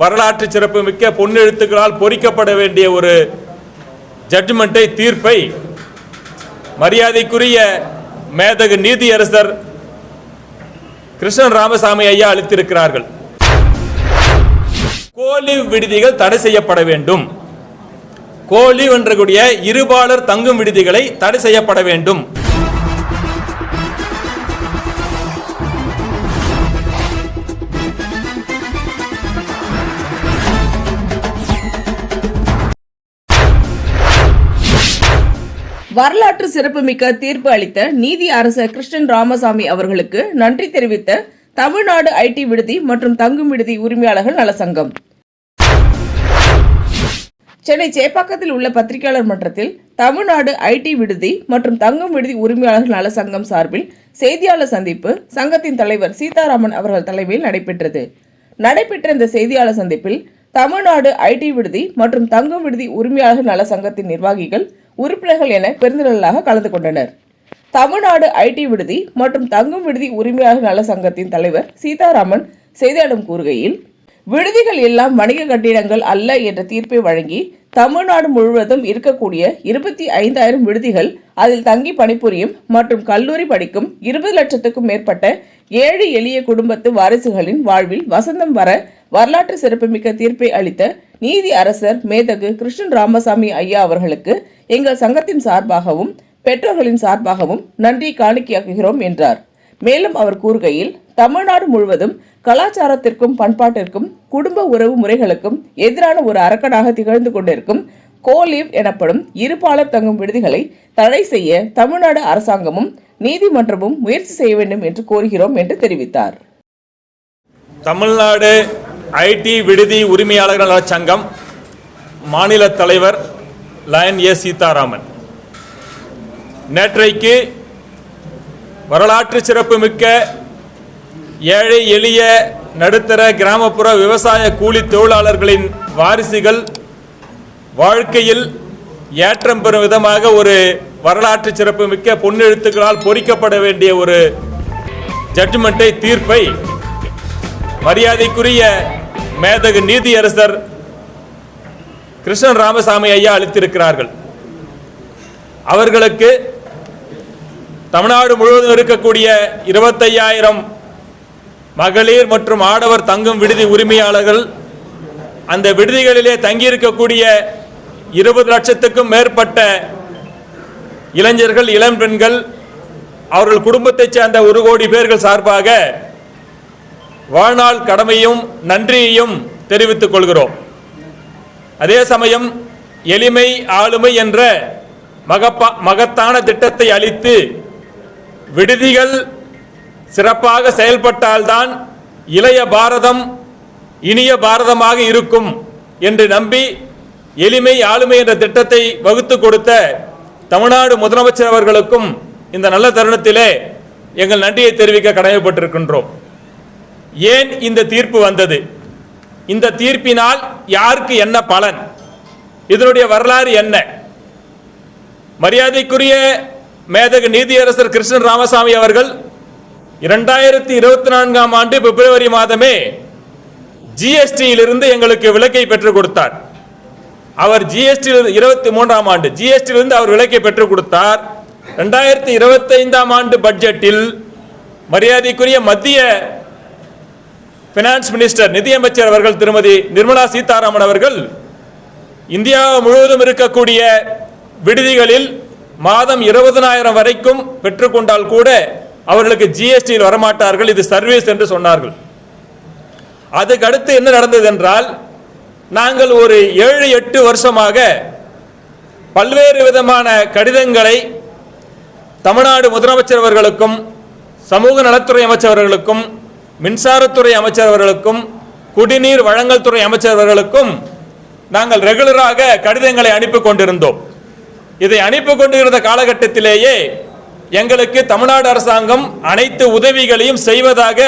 வரலாற்று சிறப்பு மிக்க பொன்னெழுத்துக்களால் பொறிக்கப்பட வேண்டிய ஒரு ஜட்ஜ்மெண்ட்டை தீர்ப்பை மரியாதைக்குரிய மேதகு நீதியரசர் கிருஷ்ணன் ராமசாமி ஐயா அளித்திருக்கிறார்கள். கோலி விடுதிகள் தடை செய்யப்பட வேண்டும். கோலி என்றக்கூடிய இருபாலர் தங்கும் விடுதிகளை தடை செய்யப்பட வேண்டும். வரலாற்று சிறப்புமிக்க தீர்ப்பு அளித்த நீதி அரசர் கிருஷ்ணன் ராமசாமி அவர்களுக்கு நன்றி தெரிவித்த தமிழ்நாடு ஐடி விடுதி மற்றும் தங்கும் விடுதி உரிமையாளர்கள் நலசங்கம் சென்னை சேப்பாக்கத்தில் உள்ள பத்திரிகையாளர் மன்றத்தில் தமிழ்நாடு ஐடி விடுதி மற்றும் தங்கும் விடுதி உரிமையாளர்கள் நல சங்கம் சார்பில் செய்தியாளர் சந்திப்பு சங்கத்தின் தலைவர் சீதாராமன் அவர்கள் தலைமையில் நடைபெற்றது. நடைபெற்ற இந்த செய்தியாளர் சந்திப்பில் தமிழ்நாடு ஐடி விடுதி மற்றும் தங்கும் விடுதி உரிமையாளர்கள் நல சங்கத்தின் நிர்வாகிகள் உறுப்பினர்கள் என பெருந்திரளாக கலந்து கொண்டனர். தமிழ்நாடு ஐடி விடுதி மற்றும் தங்கும் விடுதி உரிமையாளர் நல சங்கத்தின் தலைவர் சீதாராமன் செய்தியாளர் கூறுகையில் விடுதிகள் எல்லாம் வணிக கட்டிடங்கள் அல்ல என்ற தீர்ப்பை வழங்கி தமிழ்நாடு முழுவதும் இருக்கக்கூடிய இருபத்தி ஐந்தாயிரம் விடுதிகள் அதில் தங்கி பணிபுரியும் மற்றும் கல்லூரி படிக்கும் இருபது லட்சத்துக்கும் மேற்பட்ட ஏழு எளிய குடும்பத்து வாரிசுகளின் வாழ்வில் வசந்தம் வர வரலாற்று சிறப்புமிக்க தீர்ப்பை அளித்த நீதி அரசர் மேதகு கிருஷ்ணன் ராமசாமி ஐயா அவர்களுக்கு எங்கள் சங்கத்தின் சார்பாகவும் பெற்றோர்களின் சார்பாகவும் நன்றி காணிக்கையாக்குகிறோம் என்றார். மேலும் அவர் கூறுகையில் தமிழ்நாடு முழுவதும் கலாச்சாரத்திற்கும் பண்பாட்டிற்கும் குடும்ப உறவு முறைகளுக்கும் எதிரான ஒரு அரக்கனாக திகழ்ந்து கொண்டிருக்கும் கோலிவ் எனப்படும் இருபாலர் தங்கும் விடுதிகளை தடை செய்ய தமிழ்நாடு அரசாங்கமும் நீதிமன்றமும் முயற்சி செய்ய வேண்டும் என்று கோருகிறோம் என்று தெரிவித்தார். தமிழ்நாடு ஐடி விடுதி உரிமையாளர்கள் நலச்சங்கம் மாநில தலைவர் லயன் ஏ சீதாராமன். நேற்றைக்கு வரலாற்று சிறப்புமிக்க ஏழை எளிய நடுத்தர கிராமப்புற விவசாய கூலி தொழிலாளர்களின் வாரிசுகள் வாழ்க்கையில் ஏற்றம் பெறும் விதமாக ஒரு வரலாற்று சிறப்புமிக்க பொன்னெழுத்துக்களால் பொறிக்கப்பட வேண்டிய ஒரு ஜட்ஜ்மெண்ட்டை தீர்ப்பை மரியாதைக்குரிய மேதகு நீதியரசர் கிருஷ்ணன் ராமசாமி ஐயா அளித்திருக்கிறார்கள். அவர்களுக்கு தமிழ்நாடு முழுவதும் இருக்கக்கூடிய இருபத்தையாயிரம் மகளிர் மற்றும் ஆடவர் தங்கும் விடுதி உரிமையாளர்கள் அந்த விடுதிகளிலே தங்கியிருக்கக்கூடிய இருபது லட்சத்துக்கும் மேற்பட்ட இளைஞர்கள் இளம் பெண்கள் அவர்கள் குடும்பத்தைச் சேர்ந்த ஒரு கோடி பேர்கள் சார்பாக வாழ்நாள் கடமையும் நன்றியையும் தெரிவித்துக் கொள்கிறோம். அதே சமயம் எளிமை ஆளுமை என்ற மகப்பா மகத்தான திட்டத்தை அளித்து விடுதிகள் சிறப்பாக செயல்பட்டால்தான் இளைய பாரதம் இனிய பாரதமாக இருக்கும் என்று நம்பி எளிமை ஆளுமை என்ற திட்டத்தை வகுத்து கொடுத்த தமிழ்நாடு முதலமைச்சர் அவர்களுக்கும் இந்த நல்ல தருணத்திலே எங்கள் நன்றியை தெரிவிக்க கடமைப்பட்டிருக்கின்றோம். ஏன் இந்த தீர்ப்பு வந்தது? இந்த தீர்ப்பினால் யாருக்கு என்ன பலன்? இதனுடைய வரலாறு என்ன? மரியாதைக்குரிய மேதகு நீதியரசர் கிருஷ்ணன் ராமசாமி அவர்கள் இரண்டாயிரத்தி இருபத்தி நான்காம் ஆண்டு பிப்ரவரி மாதமே ஜிஎஸ்டியிலிருந்து எங்களுக்கு விலக்கை பெற்றுக் கொடுத்தார். அவர் ஜிஎஸ்டி இருபத்தி மூன்றாம் ஆண்டு ஜிஎஸ்டியிலிருந்து அவர் விலக்கை பெற்றுக் கொடுத்தார். ரெண்டாயிரத்தி இருபத்தைந்தாம் ஆண்டு பட்ஜெட்டில் மரியாதைக்குரிய மத்திய பினான்ஸ் மினிஸ்டர் நிதியமைச்சர் அவர்கள் திருமதி நிர்மலா சீதாராமன் அவர்கள் இந்தியா முழுவதும் இருக்கக்கூடிய விடுதிகளில் மாதம் இருபதனாயிரம் வரைக்கும் பெற்றுக்கொண்டால் கூட அவர்களுக்கு ஜிஎஸ்டியில் வரமாட்டார்கள். இது சர்வீஸ் என்று சொன்னார்கள். அதுக்கு அடுத்து என்ன நடந்தது என்றால் நாங்கள் ஒரு ஏழு எட்டு வருஷமாக பல்வேறு விதமான கடிதங்களை தமிழ்நாடு முதலமைச்சர் அவர்களுக்கும் சமூக நலத்துறை அமைச்சர் அவர்களுக்கும் மின்சாரத்துறை அமைச்சர் அவர்களுக்கும் குடிநீர் வழங்கல் துறை அமைச்சர் அவர்களுக்கும் நாங்கள் ரெகுலராக கடிதங்களை அனுப்பி கொண்டிருந்தோம். இதை அனுப்பி கொண்டிருந்த காலகட்டத்திலேயே எங்களுக்கு தமிழ்நாடு அரசாங்கம் அனைத்து உதவிகளையும் செய்வதாக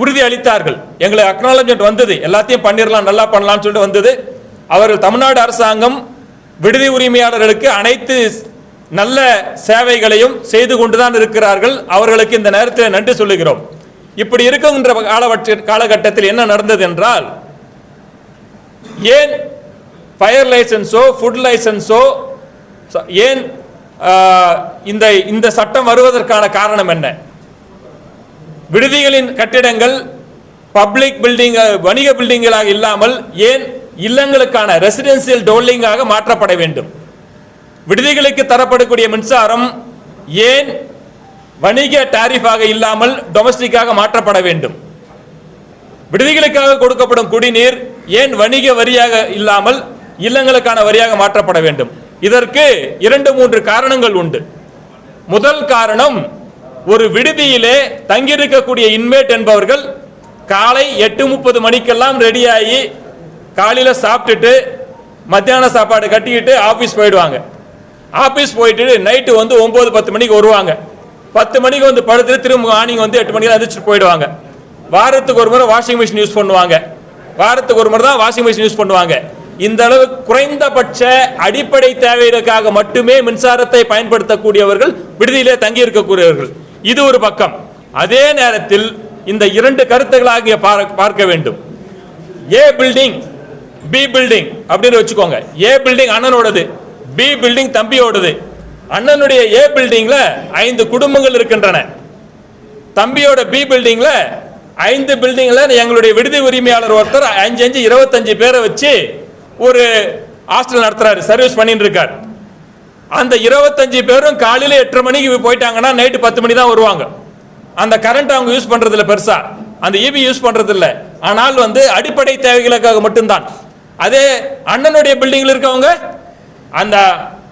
உறுதி அளித்தார்கள். எங்களுக்கு அக்னாலஜ்மெண்ட் வந்தது. எல்லாத்தையும் பண்ணிடலாம் நல்லா பண்ணலாம்னு சொல்லிட்டு வந்தது. அவர்கள் தமிழ்நாடு அரசாங்கம் விடுதி உரிமையாளர்களுக்கு அனைத்து நல்ல சேவைகளையும் செய்து கொண்டுதான் இருக்கிறார்கள். அவர்களுக்கு இந்த நேரத்தில் நன்றி சொல்லுகிறோம். இப்படி இருக்கின்ற காலவற்ற காலகட்டத்தில் என்ன நடந்தது என்றால் ஏன் ஃபயர் லைசன்ஸோ ஃபுட் லைசன்ஸோ ஏன் இந்த இந்த சட்டம் வருவதற்கான காரணம் என்ன? விடுதிகளின் கட்டிடங்கள் பப்ளிக் பில்டிங் வணிக பில்டிங்களாக இல்லாமல் ஏன் இல்லங்களுக்கான ரெசிடென்சியல் டோல்லிங்காக மாற்றப்பட வேண்டும்? விடுதிகளுக்கு தரப்படக்கூடிய மின்சாரம் ஏன் வணிக டாரிஃபாக இல்லாமல் டொமஸ்டிக்காக மாற்றப்பட வேண்டும். விடுதிகளுக்காக கொடுக்கப்படும் குடிநீர் ஏன் வணிக வரியாக இல்லாமல் இல்லங்களுக்கான வரியாக மாற்றப்பட வேண்டும். இதற்கு இரண்டு மூன்று காரணங்கள் உண்டு. முதல் காரணம் ஒரு விடுதியிலே தங்கியிருக்கக்கூடிய இன்மேட் என்பவர்கள் காலை எட்டு முப்பது மணிக்கெல்லாம் ரெடியாகி காலையில் சாப்பிட்டுட்டு மத்தியான சாப்பாடு கட்டிக்கிட்டு ஆஃபீஸ் போயிடுவாங்க. ஆஃபீஸ் போயிட்டு நைட்டு வந்து ஒம்பது பத்து மணிக்கு வருவாங்க. பத்து மணிக்கு வந்து படுத்துட்டு திரும்ப மார்னிங் வந்து எட்டு மணிக்கு எந்திரிச்சு போயிடுவாங்க. வாரத்துக்கு ஒரு முறை வாஷிங் மிஷின் யூஸ் பண்ணுவாங்க. வாரத்துக்கு ஒரு முறை தான் வாஷிங் மிஷின் யூஸ் பண்ணுவாங்க. இந்த அளவு குறைந்தபட்ச அடிப்படை தேவைகளுக்காக மட்டுமே மின்சாரத்தை பயன்படுத்தக்கூடியவர்கள் விடுதியிலே தங்கி இருக்கக்கூடியவர்கள். இது ஒரு பக்கம். அதே நேரத்தில் இந்த இரண்டு கருத்துக்களாக பார்க்க வேண்டும். ஏ பில்டிங் பி பில்டிங் அப்படின்னு வச்சுக்கோங்க. ஏ பில்டிங் அண்ணனோடது பி பில்டிங் தம்பியோடது. அண்ணனுடைய ஏ பில்டிங்ல ஐந்து குடும்பங்கள் இருக்கின்றன. தம்பியோட பி பில்டிங்ல ஐந்து பில்டிங்ல எங்களுடைய விடுதி உரிமையாளர் ஒருத்தர் அஞ்சு அஞ்சு இருபத்தஞ்சு பேரை வச்சு ஒரு ஹாஸ்டல் நடத்துறாரு சர்வீஸ் பண்ணிட்டு இருக்கார் அந்த இருபத்தஞ்சு பேரும் காலையில் எட்டரை மணிக்கு போயிட்டாங்கன்னா நைட்டு பத்து மணி தான் வருவாங்க. அந்த கரண்ட் அவங்க யூஸ் பண்றது இல்லை பெருசா. அந்த இபி யூஸ் பண்றது இல்லை ஆனால் வந்து அடிப்படை தேவைகளுக்காக மட்டும்தான். அதே அண்ணனுடைய பில்டிங்கில் இருக்கவங்க அந்த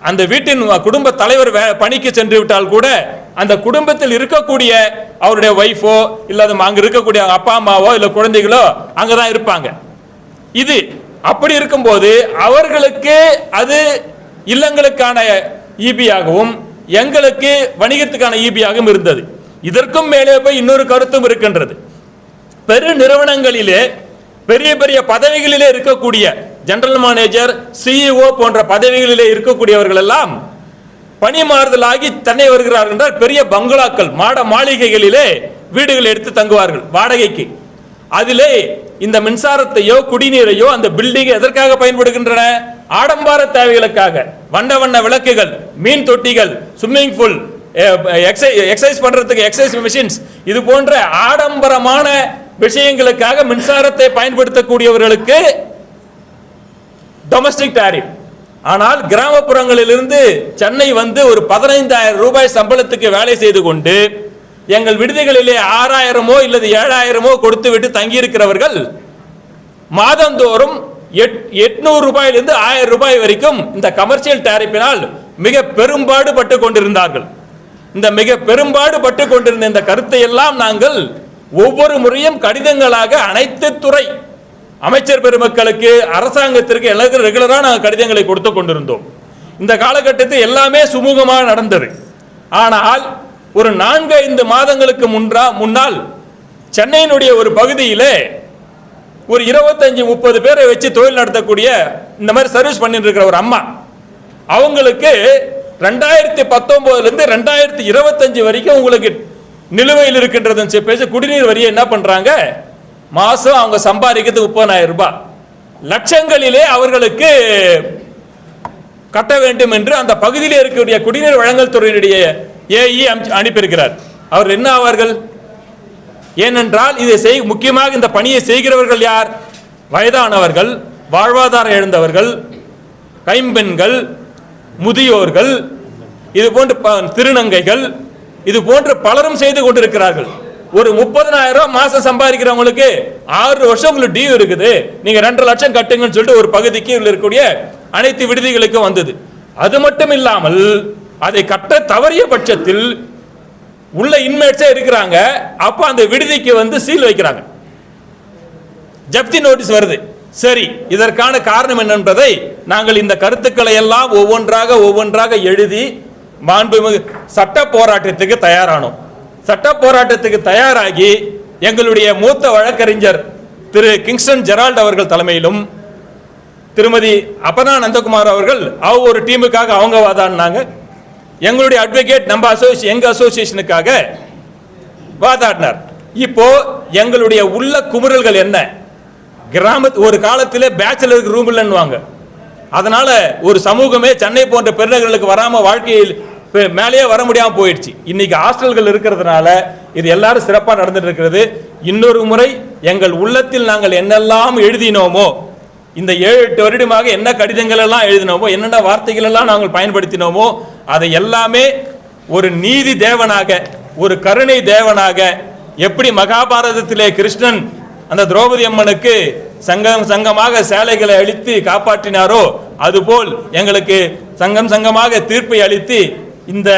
அந்த வீட்டின் குடும்ப தலைவர் வே- பணிக்கு சென்று விட்டால் கூட அந்த குடும்பத்தில் இருக்கக்கூடிய அவருடைய ஒய்ஃபோ இல்லாத அது இருக்கக்கூடிய அவங்க அப்பா அம்மாவோ இல்லை குழந்தைகளோ அங்கே தான் இருப்பாங்க. இது அப்படி இருக்கும்போது அவர்களுக்கு அது இல்லங்களுக்கான ஈபியாகவும் எங்களுக்கு வணிகத்துக்கான ஈபியாகவும் இருந்தது. இதற்கும் மேலே போய் இன்னொரு கருத்தும் இருக்கின்றது. பெரு நிறுவனங்களிலே பெரிய பெரிய பதவிகளிலே இருக்கக்கூடிய ஜெனரல் மேனேஜர் சிஇஓ போன்ற பதவிகளிலே இருக்கக்கூடியவர்கள் எல்லாம் பணி மாறுதலாகி தன்னை வருகிறார்கள் என்றால் பெரிய பங்களாக்கள் மாட மாளிகைகளிலே வீடுகள் எடுத்து தங்குவார்கள் வாடகைக்கு. அதிலே இந்த மின்சாரத்தையோ குடிநீரையோ அந்த பில்டிங் எதற்காக பயன்படுகின்றன? ஆடம்பார தேவைகளுக்காக. வண்ண வண்ண விளக்குகள் மீன் தொட்டிகள் ஸ்விம்மிங் பூல் எக்ஸசைஸ் பண்றதுக்கு எக்ஸசைஸ் மிஷின்ஸ் இது போன்ற ஆடம்பரமான விஷயங்களுக்காக மின்சாரத்தை பயன்படுத்தக்கூடியவர்களுக்கு டொமஸ்டிக் டாரிஃப் ஆனால் கிராமப்புறங்களிலிருந்து சென்னை வந்து ஒரு பதினைந்தாயிரம் ரூபாய் சம்பளத்துக்கு வேலை செய்து கொண்டு எங்கள் விடுதிகளிலே ஆறாயிரமோ இல்லது ஏழாயிரமோ கொடுத்து விட்டு தங்கியிருக்கிறவர்கள் மாதந்தோறும் எட் எட்நூறு ரூபாயிலிருந்து ஆயிரம் ரூபாய் வரைக்கும் இந்த கமர்ஷியல் டாரிப்பினால் மிக பெரும்பாடு பட்டு கொண்டிருந்தார்கள். இந்த மிக பெரும்பாடு பட்டு கொண்டிருந்த இந்த கருத்தை எல்லாம் நாங்கள் ஒவ்வொரு முறையும் கடிதங்களாக அனைத்து துறை அமைச்சர் பெருமக்களுக்கு அரசாங்கத்திற்கு எல்லாருக்கும் ரெகுலராக நாங்கள் கடிதங்களை கொடுத்து கொண்டிருந்தோம். இந்த காலகட்டத்தில் எல்லாமே சுமூகமாக நடந்தது. ஆனால் ஒரு நான்கு ஐந்து மாதங்களுக்கு முன்றா முன்னால் சென்னையினுடைய ஒரு பகுதியிலே ஒரு இருபத்தஞ்சி முப்பது பேரை வச்சு தொழில் நடத்தக்கூடிய இந்த மாதிரி சர்வீஸ் பண்ணிட்டு இருக்கிற ஒரு அம்மா அவங்களுக்கு ரெண்டாயிரத்தி பத்தொம்போதுலேருந்து ரெண்டாயிரத்தி இருபத்தஞ்சு வரைக்கும் உங்களுக்கு நிலுவையில் இருக்கின்றதுன்னு பேசி குடிநீர் வரியை என்ன பண்ணுறாங்க மாதம் அவங்க சம்பாதிக்கிறது முப்பதாயிரம் ரூபாய். லட்சங்களிலே அவர்களுக்கு கட்ட வேண்டும் என்று அந்த பகுதியில் இருக்கக்கூடிய குடிநீர் வழங்கல் துறையினுடைய ஏஇ அனுப்பியிருக்கிறார். அவர் என்ன ஆவார்கள்? ஏனென்றால் இதை செய் முக்கியமாக இந்த பணியை செய்கிறவர்கள் யார்? வயதானவர்கள் வாழ்வாதாரம் இழந்தவர்கள் கைம்பெண்கள் முதியோர்கள் இது போன்ற ப- திருநங்கைகள் இது போன்று பலரும் செய்து கொண்டிருக்கிறார்கள். ஒரு முப்பதனாயிரம் ரூபாய் மாசம் சம்பாதிக்கிறவங்களுக்கு ஆறு வருஷம் உங்களுக்கு டியூ இருக்குது. நீங்க ரெண்டரை லட்சம் கட்டுங்கன்னு சொல்லிட்டு ஒரு பகுதிக்கு இருக்கக்கூடிய அனைத்து விடுதிகளுக்கும் வந்தது. அது மட்டும் இல்லாமல் அதை கட்ட தவறிய பட்சத்தில் உள்ள இன்மேட்ஸே இருக்கிறாங்க. அப்ப அந்த விடுதிக்கு வந்து சீல் வைக்கிறாங்க. ஜப்தி நோட்டீஸ் வருது. சரி இதற்கான காரணம் என்னன்றதை நாங்கள் இந்த கருத்துக்களை எல்லாம் ஒவ்வொன்றாக ஒவ்வொன்றாக எழுதி மாண்புமிகு சட்ட போராட்டத்துக்கு தயாரானோம். சட்ட போராட்டத்துக்கு தயாராகி எங்களுடைய மூத்த வழக்கறிஞர் திரு கிங்ஸ்டன் ஜெரால்ட் அவர்கள் தலைமையிலும் திருமதி அபர்ணா நந்தகுமார் அவர்கள் அவ ஒரு டீமுக்காக அவங்க வாதாடினாங்க. எங்களுடைய அட்வொகேட் நம்ம அசோசியேஷன் எங்கள் அசோசியேஷனுக்காக வாதாடினார். இப்போ எங்களுடைய உள்ள குமுறல்கள் என்ன? கிராமத்து ஒரு காலத்திலே பேச்சுலருக்கு ரூம் இல்லைன்னுவாங்க. அதனால ஒரு சமூகமே சென்னை போன்ற பெருநகர்களுக்கு வராமல் வாழ்க்கையில் இப்போ மேலேயே வர முடியாமல் போயிடுச்சு. இன்னைக்கு ஹாஸ்டல்கள் இருக்கிறதுனால இது எல்லாரும் சிறப்பாக நடந்துட்டு இருக்கிறது. இன்னொரு முறை எங்கள் உள்ளத்தில் நாங்கள் என்னெல்லாம் எழுதினோமோ இந்த ஏழு எட்டு வருடமாக என்ன கடிதங்கள் எல்லாம் எழுதினோமோ என்னென்ன வார்த்தைகள் எல்லாம் நாங்கள் பயன்படுத்தினோமோ அதை எல்லாமே ஒரு நீதி தேவனாக ஒரு கருணை தேவனாக எப்படி மகாபாரதத்திலே கிருஷ்ணன் அந்த திரௌபதி அம்மனுக்கு சங்கம் சங்கமாக சேலைகளை அளித்து காப்பாற்றினாரோ அதுபோல் எங்களுக்கு சங்கம் சங்கமாக தீர்ப்பை அளித்து இந்த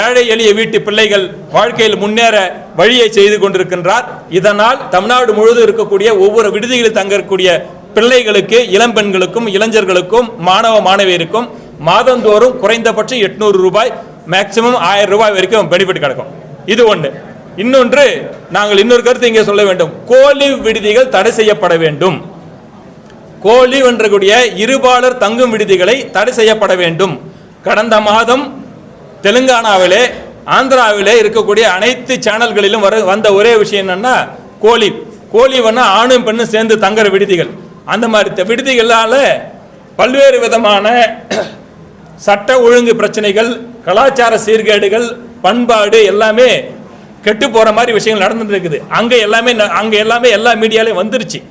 ஏழை எளிய வீட்டு பிள்ளைகள் வாழ்க்கையில் முன்னேற வழியை செய்து கொண்டிருக்கின்றார். இதனால் தமிழ்நாடு முழுவதும் இருக்கக்கூடிய ஒவ்வொரு விடுதிகளில் தங்கக்கூடிய பிள்ளைகளுக்கு இளம்பெண்களுக்கும் இளைஞர்களுக்கும் மாணவ மாணவியருக்கும் மாதந்தோறும் குறைந்தபட்சம் எட்நூறு ரூபாய் மேக்சிமம் ஆயிரம் ரூபாய் வரைக்கும் பெனிஃபிட் கிடைக்கும். இது ஒன்று இன்னொன்று நாங்கள் இன்னொரு கருத்து இங்கே சொல்ல வேண்டும். கோழி விடுதிகள் தடை செய்யப்பட வேண்டும். கோழி என்றக்கூடிய இருபாலர் தங்கும் விடுதிகளை தடை செய்யப்பட வேண்டும். கடந்த மாதம் தெலுங்கானாவிலே ஆந்திராவிலே இருக்கக்கூடிய அனைத்து சேனல்களிலும் வர வந்த ஒரே விஷயம் என்னன்னா கோழி. கோழி வேணா ஆணும் பெண்ணும் சேர்ந்து தங்குற விடுதிகள். அந்த மாதிரி த- பல்வேறு விதமான சட்ட ஒழுங்கு பிரச்சனைகள் கலாச்சார சீர்கேடுகள் பண்பாடு எல்லாமே கெட்டு போகிற மாதிரி விஷயங்கள் நடந்துட்டு இருக்குது அங்கே எல்லாமே ந- எல்லாமே எல்லா மீடியாலையும் வந்துருச்சு.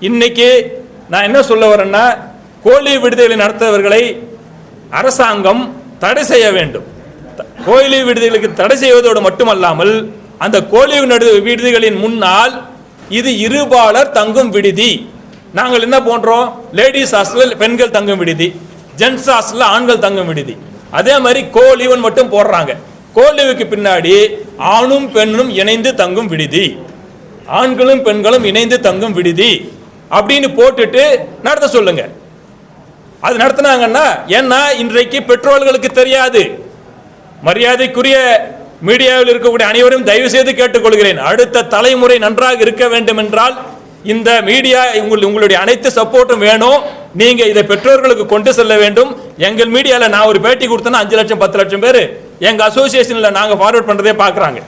இன்னைக்கு நான் என்ன சொல்ல வரேன்னா கோழி விடுதிகளை நடத்துபவர்களை அரசாங்கம் தடை செய்ய வேண்டும். த- கோழி விடுதிகளுக்கு தடை செய்வதோடு மட்டுமல்லாமல் அந்த கோழி நடு விடுதிகளின் முன்னால் இது இருபாலர் தங்கும் விடுதி. நாங்கள் என்ன போன்றோம்? லேடிஸ் ஹாஸ்டலில் பெண்கள் தங்கும் விடுதி. ஜென்ஸ் ஹாஸ்டலில் ஆண்கள் தங்கும் விடுதி. அதே மாதிரி கோலிவன் மட்டும் போடுறாங்க. கோலிவுக்கு பின்னாடி ஆணும் பெண்ணும் இணைந்து தங்கும் விடுதி. ஆண்களும் பெண்களும் இணைந்து தங்கும் விடுதி. அப்படின்னு போட்டுட்டு நடத்த சொல்லுங்க. அது நடத்தினாங்கன்னா ஏன்னா இன்றைக்கு பெட்ரோல்களுக்கு தெரியாது. மரியாதைக்குரிய மீடியாவில் இருக்கக்கூடிய அனைவரும் தயவு செய்து கேட்டுக்கொள்கிறேன். அடுத்த தலைமுறை நன்றாக இருக்க வேண்டும் என்றால் இந்த மீடியா உங்கள் உங்களுடைய அனைத்து சப்போர்ட்டும் வேணும். நீங்க இதை பெற்றோர்களுக்கு கொண்டு செல்ல வேண்டும். எங்கள் மீடியாவில் நான் ஒரு பேட்டி கொடுத்தேன்னா அஞ்சு லட்சம் பத்து லட்சம் பேர் எங்கள் அசோசியேஷனில் நாங்கள் ஃபார்வர்ட் பண்ணுறதே பார்க்குறாங்க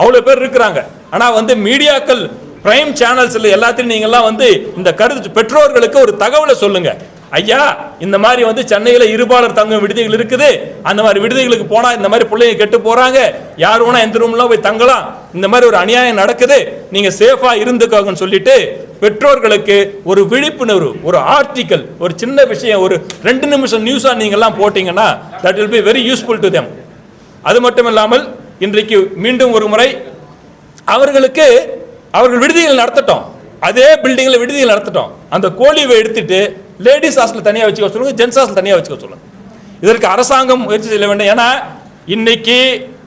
அவ்வளோ பேர் இருக்கிறாங்க. ஆனால் வந்து மீடியாக்கள் பிரைம் சேனல்ஸில் எல்லாத்தையும் நீங்கள்லாம் வந்து இந்த கருத்து பெற்றோர்களுக்கு ஒரு தகவலை சொல்லுங்கள் ஐயா இந்த மாதிரி வந்து சென்னையில் இருபாலர் தங்கும் விடுதிகள் இருக்குது. அந்த மாதிரி விடுதிகளுக்கு போனால் இந்த மாதிரி பிள்ளைங்க கெட்டு போகிறாங்க யார் வேணா எந்த ரூம்லாம் போய் தங்கலாம். இந்த மாதிரி ஒரு அநியாயம் நடக்குது. நீங்கள் சேஃபாக இருந்துக்கோங்கன்னு சொல்லிட்டு பெற்றோர்களுக்கு ஒரு விழிப்புணர்வு ஒரு ஆர்டிக்கல் ஒரு சின்ன விஷயம் ஒரு ரெண்டு நிமிஷம் நியூஸாக நீங்கள்லாம் போட்டிங்கன்னா that will be very useful to them அது மட்டும் இல்லாமல் இன்றைக்கு மீண்டும் ஒரு முறை அவர்களுக்கு அவர்கள் விடுதிகள் நடத்தட்டும். அதே பில்டிங்கில் விடுதிகள் நடத்தட்டும். அந்த கோழிவை எடுத்துட்டு லேடிஸ் ஹாஸ்டல் தனியாக வச்சுக்க சொல்லுங்க ஜென்ஸ் ஹாஸ்டல் தனியாக வச்சுக்க சொல்லுங்க. இதற்கு அரசாங்கம் முயற்சி செய்ய வேண்டும். ஏன்னா இன்னைக்கு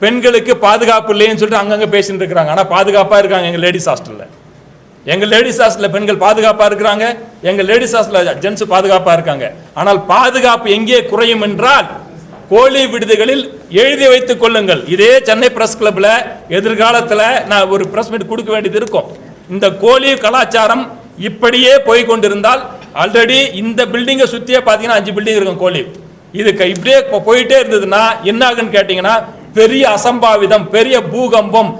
பெண்களுக்கு பாதுகாப்பு இல்லைன்னு சொல்லிட்டு அங்கங்கே பேசிட்டு இருக்கிறாங்க. ஆனால் பாதுகாப்பாக இருக்காங்க எங்கள் லேடிஸ் ஹாஸ்டலில் எங்கள் லேடிஸ் ஹாஸ்டலில் பெண்கள் பாதுகாப்பாக இருக்கிறாங்க. எங்கள் லேடிஸ் ஹாஸ்டலில் ஜென்ஸ் பாதுகாப்பாக இருக்காங்க. ஆனால் பாதுகாப்பு எங்கே குறையும் என்றால் கோழி விடுதிகளில் எழுதி வைத்துக் கொள்ளுங்கள். இதே சென்னை பிரஸ் கிளப்பில் எதிர்காலத்தில் நான் ஒரு பிரஸ் மீட் கொடுக்க வேண்டியது இருக்கும். இந்த கோழி கலாச்சாரம் இப்படியே போய் கொண்டிருந்தால் ஆல்ரெடி இந்த பில்டிங்கை சுற்றியே பார்த்தீங்கன்னா அஞ்சு பில்டிங் இருக்கும் கோழி. இது இப்படியே போயிட்டே இருந்ததுன்னா என்ன ஆகுன்னு கேட்டிங்கன்னா பெரிய அசம்பாவிதம் பெரிய பூகம்பம்.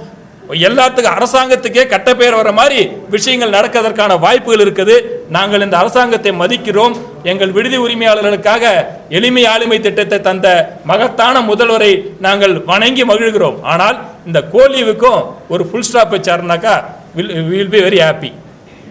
எல்லாத்துக்கும் அரசாங்கத்துக்கே கட்ட வர மாதிரி விஷயங்கள் நடக்கிறதற்கான வாய்ப்புகள் இருக்குது. நாங்கள் இந்த அரசாங்கத்தை மதிக்கிறோம். எங்கள் விடுதி உரிமையாளர்களுக்காக எளிமை ஆளுமை திட்டத்தை தந்த மகத்தான முதல்வரை நாங்கள் வணங்கி மகிழ்கிறோம். ஆனால் இந்த கோலிவுக்கும் ஒரு full stop வச்சாருனாக்கா will will be very happy